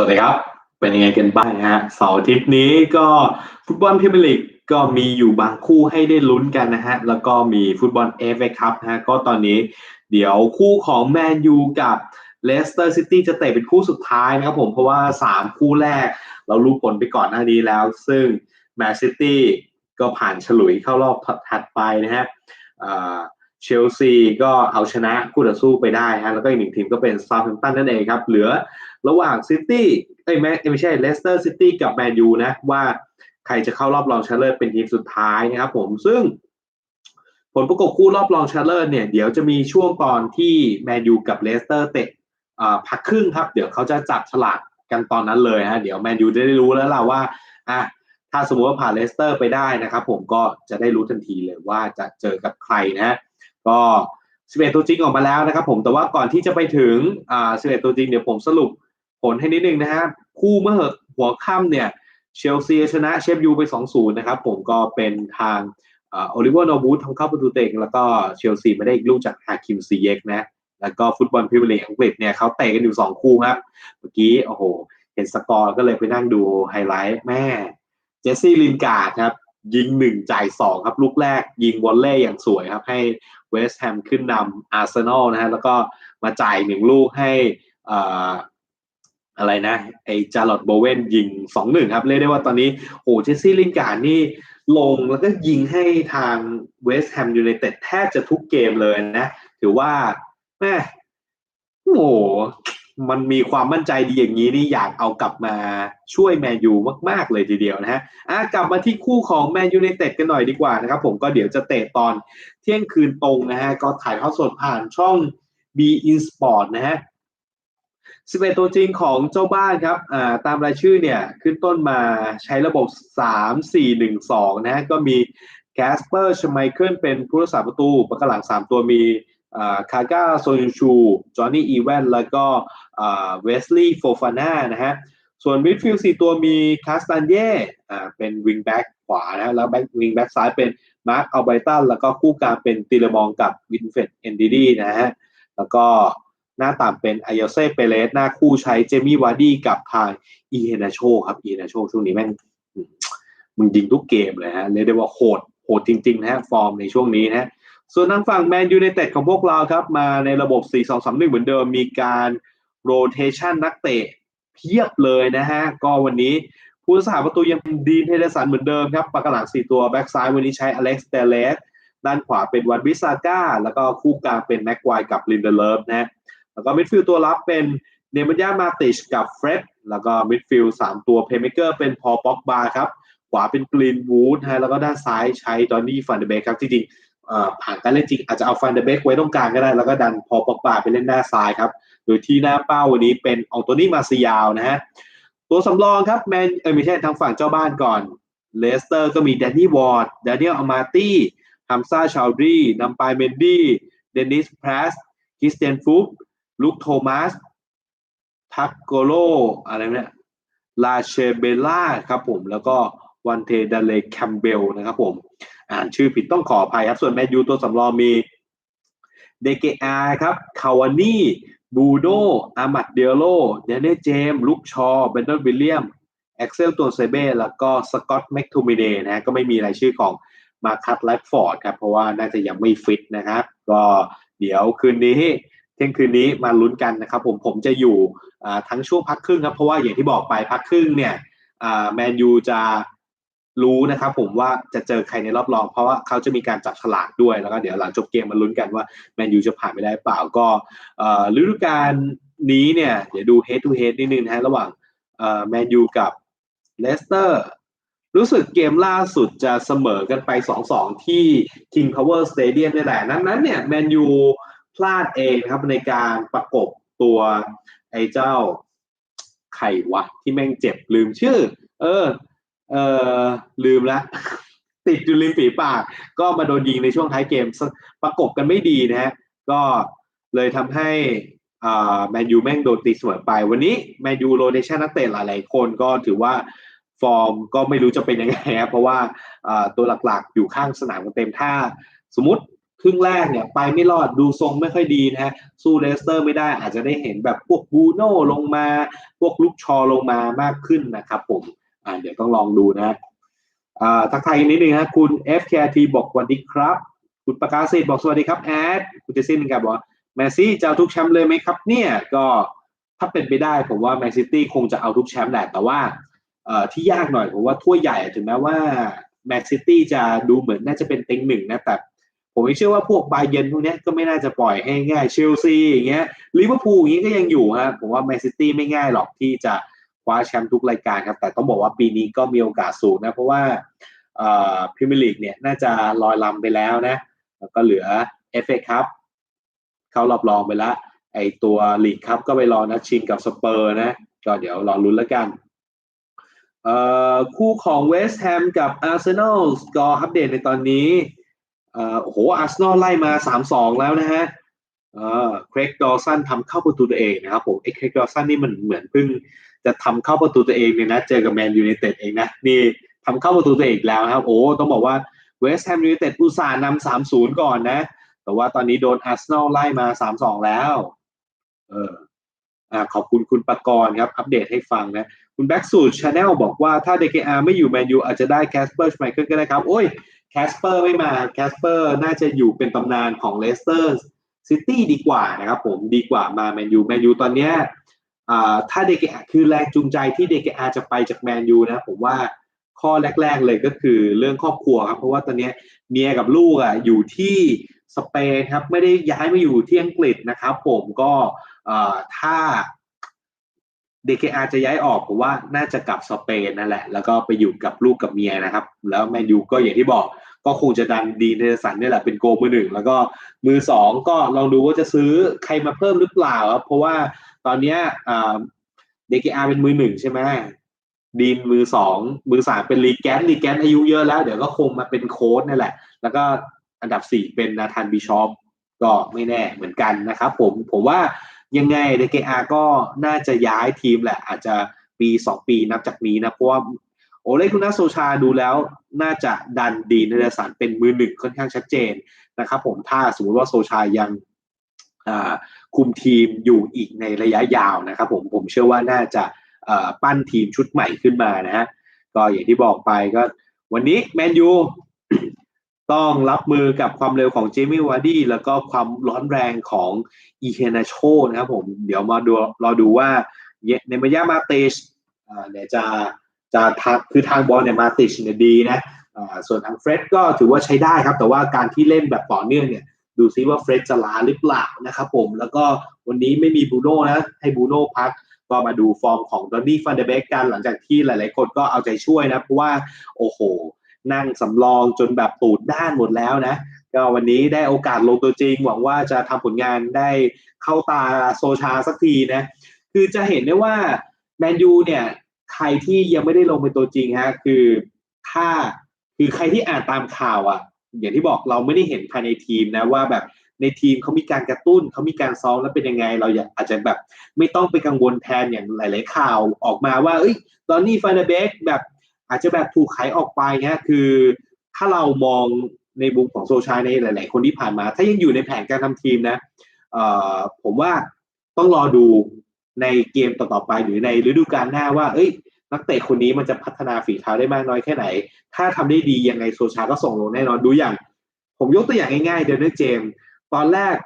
วัสดีครับ เป็นยังไงกันบ้างฮะเสาร์อาทิตย์นี้ก็ฟุตบอลพรีเมียร์ลีกก็มีอยู่บางคู่ให้ได้ลุ้นกันนะฮะ แล้วก็มีฟุตบอลเอฟเอคัพนะฮะก็ตอนนี้เดี๋ยวคู่ของแมนยูกับเลสเตอร์ซิตี้จะเตะเป็นคู่สุดท้ายนะครับผมเพราะว่า 3 คู่แรก เรารู้ผลไปก่อนหน้านี้แล้ว ซึ่งแมนซิตี้ก็ผ่านฉลุยเข้ารอบถัดไปนะฮะ เชลซีก็เอาชนะคู่ต่อสู้ไปได้ฮะแล้วก็อีกหนึ่งทีมก็เป็นซา u t แฮมป์ตันนั่นเองครับ เหลือระหว่างซิตี้เอ้ยไม่ไม่ใช่เลสเตอร์ซิตี้กับแมนยูนะว่าใครจะเข้ารอบรองชนะเลิศเป็นทีมสุดท้ายนะครับผมซึ่ง ผลประกบคู่รอบรองชนะเลิศเนี่ยเดี๋ยวจะมีช่วงตอนที่แมนยูกับเลสเตอร์เตะพักครึ่งครับ เดี๋ยวเขาจะจับฉลากกันตอนนั้นเลยฮะเดี๋ยวแมนยูจะได้รู้แล้วล่ะว่าอะถ้าสมมติว่าผ่านเลสเตอร์ไปได้นะครับผมก็จะได้รู้ทันทีเลยว่าจะเจอกับใครนะ ก็11 ตัวจริงออกมาแล้วนะครับ ผมแต่ว่าก่อนที่จะไปถึงอ่า11 ตัวจริงเดี๋ยวผมสรุปผลให้นิดนึงนะฮะคู่เมื่อหัวค่ำเนี่ยเชลซีชนะเชฟยูไป 2-0 นะครับผมก็เป็นทางโอลิเวอร์โนบูธทำเข้าประตูเต็งแล้วก็เชลซีไม่ได้อีกลูกจากฮาคิมซีเยกนะแล้วก็ฟุตบอลพรีเมียร์ลีกอังกฤษเนี่ยเขาเตะกันอยู่ 2 คู่ครับ เมื่อกี้โอ้โห เห็นสกอร์ก็เลยไปนั่งดูไฮไลท์แม่ เจสซี่ลินการ์ดครับ ยิงหนึ่งจ่ายสองครับ ลูกแรกยิงวอลเล่อย่างสวยครับ ให้เวสต์แฮมขึ้นนำอาร์เซนอลนะฮะแล้วก็มาจ่ายหนึ่งลูกให้อะไรนะ ไอจาร์ลอตโบเวนยิงสองหนึ่งครับ เรียกได้ว่าตอนนี้โอ้เจสซี่ลินการ์นี่ลงแล้วก็ยิงให้ทางเวสต์แฮมยูไนเต็ดแทบจะทุกเกมเลยนะ ถือว่าแม่โอ้ มันมีความมั่นใจดีอย่างนี้นี่อยากเอากลับมาช่วยแมนยูมาก ๆ เลยทีเดียวนะฮะอะกลับมาที่คู่ของแมนยูไนเต็ดกันหน่อยดีกว่านะครับ ผมก็เดี๋ยวจะเตะตอนเที่ยงคืนตรงนะฮะก็ถ่ายทอดสดผ่านช่อง B In Sport นะฮะ11ตัวจริงของเจ้าบ้านครับอ่าตามรายชื่อเนี่ยขึ้นต้นมาใช้ระบบ 3 4 1 2 นะฮะก็มีแคสเปอร์ชไมเคิลเป็นผู้รักษาประตูประกหลัง 3 ตัวมี คาก้าโซนชู จอห์นนี่อีแวนแล้วก็เวสลีย์โฟฟาน่านะฮะ ส่วนมิดฟิลด์สี่ตัวมีคาสตันเย่เป็นวิงแบ็กขวานะแล้วแบ็กวิงแบ็กซ้ายเป็นมาร์คอัลไบตันแล้วก็คู่กลางเป็นติเลมองกับวินเฟตเอนดิดีนะฮะ แล้วก็หน้าต่ำเป็นอายเซ่เปเรสหน้าคู่ใช้เจมี่วาร์ดี้กับทางอีเฮนาโชครับอีเฮนาโชช่วงนี้แม่งมึงยิงทุกเกมเลยฮะเรียกได้ว่าโหดโหดจริงๆนะฮะฟอร์มในช่วงนี้นะฮะ ส่วนทางฝั่งแมนยูไนเต็ดของพวกเราครับ มาในระบบ 4-2-3-1 เหมือนเดิมมีการโรเทชันนักเตะเพียบเลยนะฮะ ก็วันนี้ผู้สาประตูยังดีนเทเดสันเหมือนเดิมครับปากหลัง 4 ตัวแบ็กซ้ายวันนี้ใช้อเล็กซ์เตเลสด้านขวาเป็นวันวิซาก้า แล้วก็คู่กลางเป็นแม็กควายกับลินเดเลิฟนะแล้วก็มิดฟิลด์ตัวรับเป็นเนมยามาติชกับเฟร็ดแล้วก็มิดฟิลด์3ตัวเพย์เมเกอร์เป็นพอป็อกบาครับขวาเป็นกรีนวูดฮะแล้วก็ด้านซ้ายใช้ดอนนี่ฟันเดเบคครับจริง ผ่านการเล่นจริงอาจจะเอาฟันเดเบกไว้ตรงกลางก็ได้ แล้วก็ดันพอปอกบาไปเล่นหน้าซ้ายครับ โดยที่หน้าเป้าวันนี้เป็นอองโตนี่มาซิยาวนะฮะ ตัวสำรองครับแมนเออไม่ใช่ทางฝั่งเจ้าบ้านก่อน เลสเตอร์ก็มีแดนนี่วอร์ดแดเนียลอามาตี้ฮัมซาชาวดีนัมปายเมนดี้ เดนิสพรสคริสเตียนฟุกลุคโทมัส ทักโกโลอะไรเนี่ยลาเชเบล่าครับผม แล้วก็วันเทเดเลแคมเบลนะครับผม อ่านชื่อผิดต้องขออภัยครับ ส่วนแมนยูตัวสำรองมีเดเกอาครับคาวานี่บูโดอามัดเดียโลเนเน่เจมลุกชอเบนเดนวิลเลียมเอ็กเซลตัวเซเบ้แล้วก็สกอตแม็กทูมิเดนะฮะก็ไม่มีรายชื่อของมาคัตไลฟ์ฟอร์ดครับ เพราะว่าน่าจะยังไม่ฟิตนะครับ ก็เดี๋ยวคืนนี้เที่ยงคืนนี้มาลุ้นกันนะครับ ผมผมจะอยู่ทั้งช่วงพักครึ่งครับ เพราะว่าอย่างที่บอกไปพักครึ่งเนี่ยแมนยูจะ รู้นะครับผมว่าจะเจอใครในรอบรอง เพราะว่าเขาจะมีการจับฉลากด้วยแล้วก็เดี๋ยวหลังจบเกมมาลุ้นกันว่าแมนยูจะผ่านไปได้เปล่าก็ฤดูกาลนี้เนี่ยเดี๋ยวดู head to head นิดนึงนะฮะระหว่างแมนยูกับเลสเตอร์รู้สึกเกมล่าสุดจะเสมอกันไป 2-2 ที่ King Power Stadium นี่แหละนั้นนั้นเนี่ยแมนยูพลาดเองครับในการประกบตัวไอ้เจ้าไข่วะที่แม่งเจ็บลืมชื่อ เออ เออลืมล้วติดอยู่ริมฝีปาก ก็มาโดนยิงในช่วงท้ายเกมประกบกันไม่ดีนะฮะก็เลยทำให้แมนยูแม่งโดนตีเสมอไป วันนี้แมนยูโรเดชันนักเตะหลายๆคนก็ถือว่าฟอร์มก็ไม่รู้จะเป็นยังไงครับเพราะว่าตัวหลักๆอยู่ข้างสนามกันเต็มท่า สมมติครึ่งแรกเนี่ยไปไม่รอดดูทรงไม่ค่อยดีนะฮะสู้เลสเตอร์ไม่ได้อาจจะได้เห็นแบบพวกบูโน่ลงมา พวกลุกชอลงมามากขึ้นนะครับผม อ่าเดี๋ยวต้องลองดูนะอ่าทักทายนิดนึงฮะคุณ FKT บอกสวัสดีครับ คุณประกาศสิทธิ์บอกสวัสดีครับแอดคุณเจสซี่นึงครับบอกแมซี่จะเอาทุกแชมป์เลยไหมครับ เนี่ยก็ถ้าเป็นไปได้ผมว่าแมนซิตี้คงจะเอาทุกแชมป์แหละแต่ว่าเอ่อที่ยากหน่อยผมว่าถ้วยใหญ่ถึงแม้ว่าแมนซิตี้จะดูเหมือนน่าจะเป็นเต็งหนึ่งนะแต่ผมไม่เชื่อว่าพวกบาเยนพวกนี้ก็ไม่น่าจะปล่อยให้ง่ายเชลซีอย่างเงี้ยลิเวอร์พูลอย่างเงี้ยก็ยังอยู่ฮะผมว่าแมนซิตี้ไม่ง่ายหรอกที่จะ ว้าแชมป์ทุกรายการครับ แต่ต้องบอกว่าปีนี้ก็มีโอกาสสูงนะ เพราะว่าพรีเมียร์ลีกเนี่ยน่าจะลอยลำไปแล้วนะ แล้วก็เหลือเอฟเอคัพเข้ารอบรองไปแล้วไอตัวลีกครับก็ไปรอนัดชิงกับสเปอร์นะ ก็เดี๋ยวรอลุ้นแล้วกันคู่ของเวสต์แฮมกับอาร์เซนอลสกอร์อัปเดตในตอนนี้โอ้โหอาร์เซนอลไล่มา 3-2 แล้วนะฮะเครกดอสันทำเข้าประตูตัวเองนะครับผมไอ้เครกดอสันนี่มันเหมือนเพิ่งจะทำเข้าประตูตัวเองเนี่ยนะ เจอกับแมนยูไนเต็ดเองนะ นี่ทำเข้าประตูตัวเองแล้วครับ โอ้ ต้องบอกว่าเวสต์แฮมยูไนเต็ดอุตส่าห์นำสามศูนย์ก่อนนะ แต่ว่าตอนนี้โดนอาร์เซนอลไล่มาสามสองแล้ว เอออ่าขอบคุณคุณปกรณ์ครับ อัปเดตให้ฟังนะ คุณแบ็กสูตรชาแนลบอกว่าถ้า DKR ไม่อยู่แมนยูอาจจะได้แคสเปอร์ชไมเคิลก็ได้ครับ โอ้ยแคสเปอร์ไม่มาแคสเปอร์น่าจะอยู่เป็นตำนานของเลสเตอร์ซิตี้ดีกว่านะครับผมดีกว่ามาแมนยูแมนยูตอนเนี้ย อ่าถ้า DKR คือแรงจูงใจที่ DKR จะไปจากแมนยูนะผมว่าข้อแรก ๆ เลยก็คือเรื่องครอบครัวครับ เพราะว่าตอนนี้เมียกับลูกอะอยู่ที่สเปนครับ ไม่ได้ย้ายมาอยู่ที่อังกฤษนะครับ ผมก็ถ้า DKR จะย้ายออกผมว่าน่าจะกลับสเปนนั่นแหละ แล้วก็ไปอยู่กับลูกกับเมียนะครับ แล้วแมนยูก็อย่างที่บอก ก็คงจะดันดีเนสันนี่แหละเป็นโกมือหนึ่งแล้วก็มือสองก็ลองดูว่าจะซื้อใครมาเพิ่มหรือเปล่าครับเพราะว่าตอนเนี้ยเดกอาเป็นมือหนึ่งใช่ไหมดีนมือสองมือสามเป็นรีแกนรีแกนอายุเยอะแล้ว เดี๋ยวก็คงมาเป็นโค้ดนั่แหละ แล้วก็อันดับสี่เป็นนาธานบิชอปก็ไม่แน่เหมือนกันนะครับผมผมว่ายังไงเดกอาก็น่าจะย้ายทีมแหละ อาจจะปีสองปีนับจากนี้นะ เพราะว่า โอเลกุนาโซชาดูแล้วน่าจะดันดีนเดสารเป็นมือหนึ่งค่อนข้างชัดเจนนะครับผมถ้าสมมติว่าโซชายังคุมทีมอยู่อีกในระยะยาวนะครับผมผมเชื่อว่าน่าจะปั้นทีมชุดใหม่ขึ้นมานะฮะก็อย่างที่บอกไปก็วันนี้แมนยูต้องรับมือกับความเร็วของเจมี่วาร์ดี้แล้วก็ความร้อนแรงของอีเฮนาโชนะครับผมเดี๋ยวมาดูรอดูว่าในมายามาเตชเนี่ยจะ จะทักคือทางบอลเนี่ยมาติชเนี่ยดีนะส่วนทางเฟร็ดก็ถือว่าใช้ได้ครับ แต่ว่าการที่เล่นแบบต่อเนื่องเนี่ยดูซิว่าเฟร็ดจะล้าหรือเปล่านะครับผม แล้วก็วันนี้ไม่มีบูโน่นะให้บูโน่พักก็มาดูฟอร์มของดอนนี่ฟันเดเบกกันหลังจากที่หลาย ๆ คนก็เอาใจช่วยนะ เพราะว่าโอ้โห นั่งสำรองจนแบบตูดด้านหมดแล้วนะ ก็วันนี้ได้โอกาสลงตัวจริง หวังว่าจะทำผลงานได้เข้าตาโซชาสักทีนะ คือจะเห็นได้ว่าแมนยูเนี่ย ใครที่ยังไม่ได้ลงเป็นตัวจริงฮะคือถ้าคือใครที่อ่านตามข่าวอะ่ะ อย่างที่บอกเราไม่ได้เห็นภายในทีมนะว่าแบบในทีมเขามีการกระตุ้นเขามีการซ้อมแล้วเป็นยังไง เราอยากอาจจะแบบไม่ต้องไปกังวลแทนอย่างหลาย ๆ ข่าวออกมาว่าเอ้ยตอนนี้ฟานเดเบกแบบอาจจะแบบถูกขายออกไปเงี้ยคือ ถ้าเรามองในมุมของโซชายในหลาย ๆ คนที่ผ่านมา ถ้ายังอยู่ในแผนการทำทีมนะเอ่อผมว่าต้องรอดูในเกมต่อ ๆ ไปหรือในฤดูกาลหน้าว่า เอ้ย นักเตะคนนี้มันจะพัฒนาฝีเท้าได้มากน้อยแค่ไหน ถ้าทำได้ดียังไงโซชาก็ส่งลงแน่นอนดูอย่าง ผมยกตัวอย่างง่ายๆเดนเนอร์เจม ตอนแรก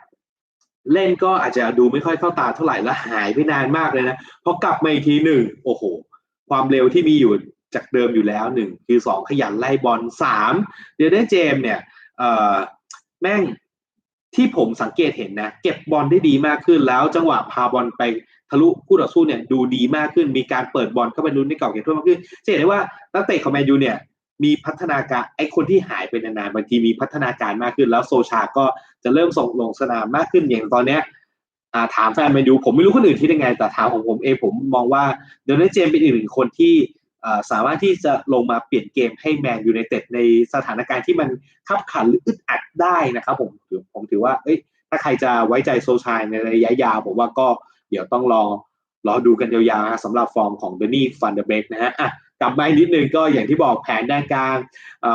เล่นก็อาจจะดูไม่ค่อยเข้าตาเท่าไหร่แล้วหายไปนานมากเลยนะพอกลับมาอีกทีหนึ่งโอ้โห ความเร็วที่มีอยู่จากเดิมอยู่แล้วหนึ่งคือสองขยันไล่บอลสามเดนเนอร์เจมเนี่ยแม่ง ที่ผมสังเกตเห็นนะ เก็บบอลได้ดีมากขึ้นแล้ว จังหวะพาบอลไปทะลุคู่ต่อสู้เนี่ยดูดีมากขึ้น มีการเปิดบอลเข้าไปลุ้นในกรอบเขตโทษมากขึ้นจะเห็นได้ว่านักเตะของแมนยูเนี่ยมีพัฒนาการไอคนที่หายไปนานๆบางทีมีพัฒนาการมากขึ้น แล้วโซชาก็จะเริ่มส่งลงสนามมากขึ้นอย่างตอนเนี้ยถามแฟนแมนยูผมไม่รู้คนอื่นที่ยังไง แต่ถามของผมเองผมมองว่าเดนเจมเป็นอีกหนึ่งคนที่ สามารถที่จะลงมาเปลี่ยนเกมให้แมนยูไนเต็ดในสถานการณ์ที่มันขับขันหรืออึดอัดได้นะครับผมผมถือว่าเอ้ยถ้าใครจะไว้ใจโซชายในระยะยาวผมว่าก็เดี๋ยวต้องรอรอดูกันยาวๆสำหรับฟอร์มของเบนนี่ฟันเดเบกนะฮะอะกลับมานิดนึงก็อย่างที่บอกแผนด้านกลาง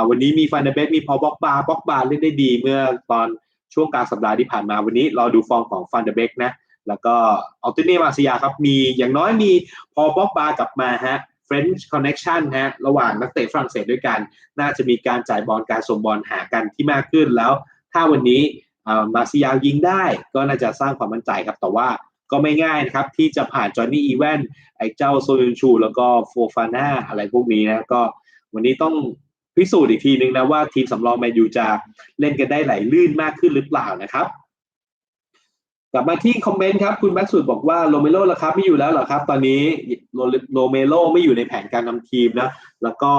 วันนี้มีฟันเดเบกมีพอบ็อกบาบ็อกบาเล่นได้ดีเมื่อตอนช่วงกลางสัปดาห์ที่ผ่านมาวันนี้เราดูฟอร์มของฟันเดเบกนะแล้วก็อัลติเนีมาซิยาครับมีอย่างน้อยมีพอบ็อกบากลับมาฮะ French Connection ฮะระหว่างนักเตะฝรั่งเศสด้วยกัน น่าจะมีการจ่ายบอลการส่งบอลหากันที่มากขึ้นแล้ว ถ้าวันนี้มาซิยายิงได้ ก็น่าจะสร้างความมั่นใจครับแต่ว่าก็ไม่ง่ายนะครับ ที่จะผ่านจอห์นนี่อีแวนไอ้เจ้าโซยุนชู แล้วก็โฟฟาน่าอะไรพวกนี้นะก็วันนี้ต้องพิสูจน์อีกทีนึงนะว่าทีมสำรองแมนยูจะเล่นกันได้ไหลลื่นมากขึ้นหรือเปล่านะครับ ลับมาที่คอมเมนต์ครับ คุณแม็กซ์สุดบอกว่าโรเมโรราคาไม่อยู่แล้วเหรอครับ ตอนนี้โรเมโรไม่อยู่ในแผนการนำทีมนะแล้วก็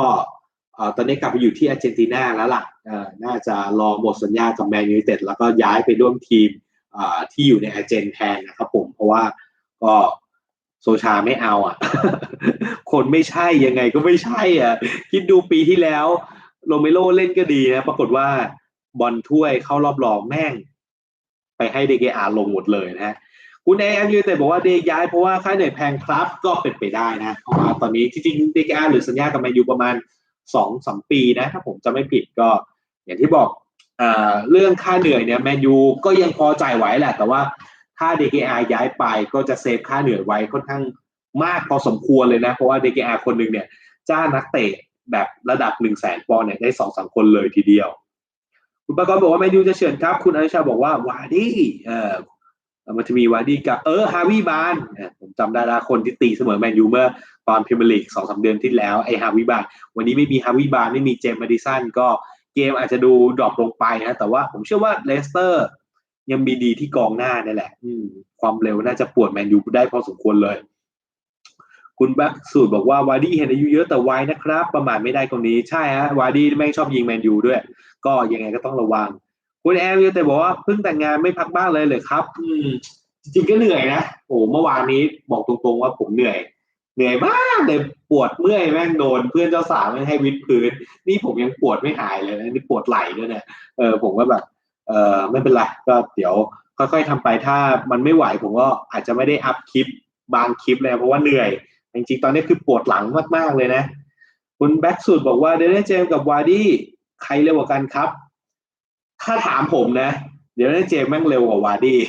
ตอนนี้กลับไปอยู่ที่อาร์เจนตินาแล้วล่ะน่าจะรอหมดสัญญากับแมนยูไนเต็ดแล้วก็ย้ายไปร่วมทีมที่อยู่ในอาร์เจนแทนนะครับผมเพราะว่าก็โซชาไม่เอาอะ คนไม่ใช่ยังไงก็ไม่ใช่อะ คิดดูปีที่แล้วโรเมโรเล่นก็ดีนะ ปรากฏว่าบอลถ้วยเข้ารอบรองแม่ง ไปให้เดเกอาลงหมดเลยนะฮะคุณเอเอ็มยูแต่บอกว่าเดย้ายเพราะว่าค่าเหนื่อยแพงครับก็เป็นไปได้นะเพราะว่าตอนนี้จริงๆเดเกอาหรือสัญญากับแมนยูประมาณสองสามปีนะถ้าผมจะไม่ผิดก็ อย่างที่บอกเรื่องค่าเหนื่อยเนี่ยแมนยูก็ยังพอจ่ายไหวแหละ แต่ว่าถ้า DKR ย้ายไปก็จะเซฟค่าเหนื่อยไว้ค่อนข้างมากพอสมควรเลยนะ เพราะว่า DKR คนหนึ่งเนี่ยจ้างนักเตะแบบระดับหนึ่งแสนปอนเนี่ยได้สองสามคนเลยทีเดียว คุณปากรบอกว่าแมนยูจะเชิญครับ คุณอนุชาบอกว่าวาดี้เออมันจะมีวาดี้กับเออฮาวิบานผมจำได้ละคนที่ตีเสมอแมนยูเมื่อตอนพรีเมียร์ลีกสองสาเดือนที่แล้วไอฮาวิบานวันนี้ไม่มีฮาวิบานไม่มีเจมส์มาดิสันก็เกมอาจจะดูดรอปลงไปนะแต่ว่าผมเชื่อว่าเลสเตอร์ยังมีดีที่กองหน้านี่แหละความเร็วน่าจะปวดแมนยูได้พอสมควรเลย คุณแบ็กสูตรบอกว่าวาร์ดี้เห็นอายุเยอะแต่วัยนะครับ ประมาทไม่ได้ตรงนี้ใช่ฮะวาร์ดี้แม่งชอบยิงแมนยูด้วย ก็ยังไงก็ต้องระวัง คุณแอร์แต่บอกว่าเพิ่งแต่งงานไม่พักบ้างเลยเลยครับ อืมจริงๆก็เหนื่อยนะโอ้เมื่อวานนี้บอกตรงๆว่าผมเหนื่อย เหนื่อยมากเลยปวดเมื่อยแม่งโดนเพื่อนเจ้าสาวไม่ให้วิดพื้น นี่ผมยังปวดไม่หายเลยนะนี่ปวดไหล่ด้วยเนี่ยเออผมก็แบบ เออไม่เป็นไรก็เดี๋ยวค่อยๆทำไปถ้ามันไม่ไหวผมก็อาจจะไม่ได้อัพคลิปบางคลิปเลยเพราะว่าเหนื่อย จริงๆตอนนี้คือปวดหลังมากๆเลยนะ คุณแบ็กสูตรบอกว่าเดนเจมกับวาร์ดี้ใครเร็วกว่ากันครับ ถ้าถามผมนะ เดี๋ยวเดนเจมแม่งเร็วกว่าวาร์ดี้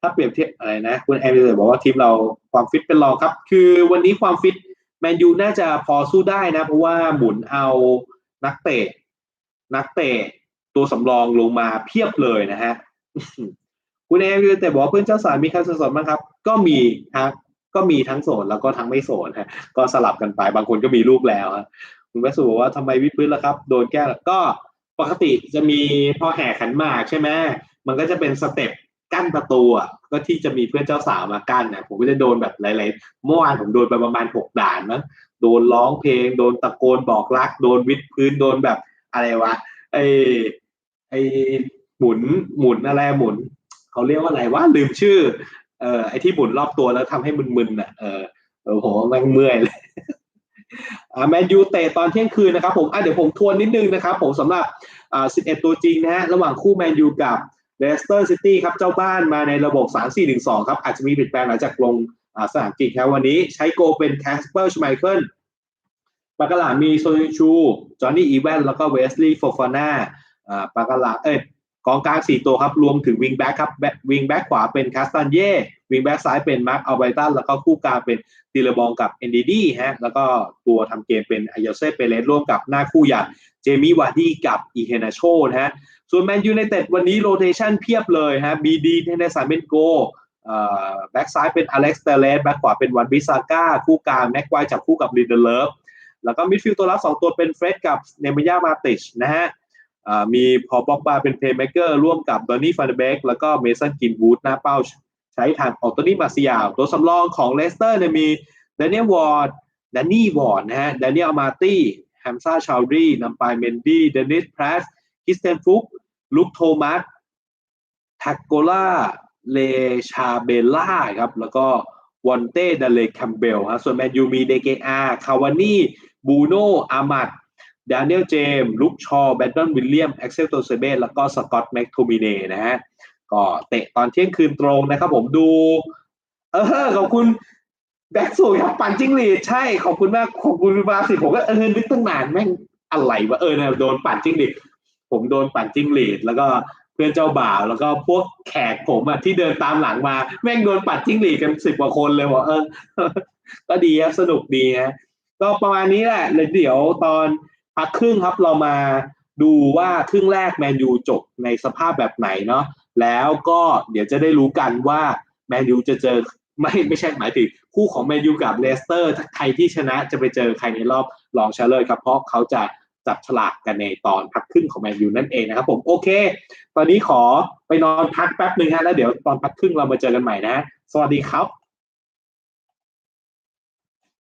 ถ้าเปรียบเทียบอะไรนะ คุณแอมเลยบอกว่าทีมเราความฟิตเป็นรองครับ คือวันนี้ความฟิตแมนยูน่าจะพอสู้ได้นะ เพราะว่าหมุนเอานักเตะนักเตะตัวสำรองลงมาเพียบเลยนะฮะคุณเอวิแต่บอกเพื่อนเจ้าสาวมีใครสดบ้างครับ ก็มีทั้ง ก็มีทั้งโสดแล้วก็ทั้งไม่โสดฮะก็สลับกันไปบางคนก็มีลูกแล้วฮะคุณแม่สุบอกว่าทำไมวิพื้นล่ะครับ โดนแก้ก็ปกติจะมีพอแห่ขันหมากใช่ไหมมันก็จะเป็นสเต็ปกั้นประตูอะก็ที่จะมีเพื่อนเจ้าสาวมากั้นนะผมก็จะโดนแบบหลายๆเมื่อวานผมโดนไปประมาณหกด่านมั้งโดนร้องเพลง โดนตะโกนบอกรัก โดนวิดพื้นโดนแบบอะไรวะไอไอหมุนหมุนอะไรหมุนเขาเรียกว่าอะไรว่าลืมชื่อ เอ่อไอที่หมุนรอบตัวแล้วทำให้มึนๆอะเออโอ้โหแม่งเมื่อยเลยอ่าแมนยูเตะตอนเที่ยงคืนนะครับผมอะเดี๋ยวผมทวนนิดนึงนะครับผมสำหรับอ่า11 ตัวจริงนะฮะระหว่างคู่แมนยูกับเลสเตอร์ซิตี้ครับเจ้าบ้านมาในระบบ 3-4-1-2 ครับ อาจจะมีเปลี่ยนแปลงหลังจากลงสนามจริงครับวันนี้ใช้โกเป็นแคสเปอร์ชไมเคิลปากลามีโซนชูจอห์นนี่อีแวนแล้วก็เวสลีย์โฟฟาน่าปากลาเอ้ย กองกลางสี่ตัวครับ รวมถึงวิงแบ็กครับวิงแบ็กขวาเป็นคาสตันเย่วิงแบ็กซ้ายเป็นมาร์คอัลไบตันแล้วก็คู่กลางเป็นตีเลบองกับเอนดีดีฮะแล้วก็ตัวทำเกมเป็นอายเซ่เปเรสร่วมกับหน้าคู่อย่างเจมี่วาร์ดี้กับอีเฮนาโชนะฮะส่วนแมนยูไนเต็ดวันนี้โรเทชันเพียบเลยฮะบีดีเทนเนสันเป็นโกแบ็กซ้ายเป็นอเล็กซ์เตเลสแบ็กขวาเป็นวันบิซาก้าคู่กลางแม็กไวจับคู่กับลินเดเลฟแล้วก็มิดฟิลด์ตัวรับสองตัวเป็นเฟร็ดกับเนมยามาติชนะฮะ มีพอปอกบาเป็นเพลย์เม k เกอร์ร่วมกับดอนนี่ฟันเบกแล้วก็เมสันกินวูดหน้าเป้าใช้ทางออตโตนี่มาซิยาตัวสำรองของเลสเตอร์เนี่ยมีเดนเนียลวอร์ดแดนนี่วอร์ดนะฮะแดนเนียลมาตี้แฮมซาชาลรีนำไปเมนดี้เดนิสเพรสคิสเตนฟุกลุกโทมัสทักโกล่าเลชาเบล่าครับแล้วก็วอนเต้เดเลคัมเบลฮะส่วนแมนยูมีเดเกอาคาวานี่บูโนอามัด ดานิเอลเจมลุกชอแบดดอนวิลเลียมแอ็กเซลโตเซเบสแล้วก็สกอตแม็กโทมิเน่นะฮะก็เตะตอนเที่ยงคืนตรงนะครับผมดู เออขอบคุณแบ็กสูครับปั่นจิ้งหรีดใช่ขอบคุณมากขอบคุณบาสิผมก็เออนึกตั้งนานแม่งอะไรวะเออเนี่ยโดนปั่นจิ้งหรีดผมโดนปั่นจิ้งหรีดแล้วก็เพื่อนเจ้าบ่าวแล้วก็พวกแขกผมอะที่เดินตามหลังมา แม่งโดนปัดจิ้งหรีดกันสิบกว่าคนเลยบอกเออ ก็ดีครับสนุกดีฮะก็ประมาณนี้แหละเลยเดี๋ยวตอน พักครึ่งครับเรามาดูว่าครึ่งแรกแมนยูจบในสภาพแบบไหนเนาะแล้วก็เดี๋ยวจะได้รู้กันว่าแมนยูจะเจอไม่ไม่ใช่หมายถึงคู่ของแมนยูกับเลสเตอร์ใครที่ชนะจะไปเจอใครในรอบรองชนะเลิศครับเพราะเขาจะจับฉลากกันในตอนพักครึ่งของแมนยูนั่นเองนะครับผมโอเค ตอนนี้ขอไปนอนพักแป๊บหนึ่งฮะแล้วเดี๋ยวตอนพักครึ่งเรามาเจอกันใหม่นะ สวัสดีครับ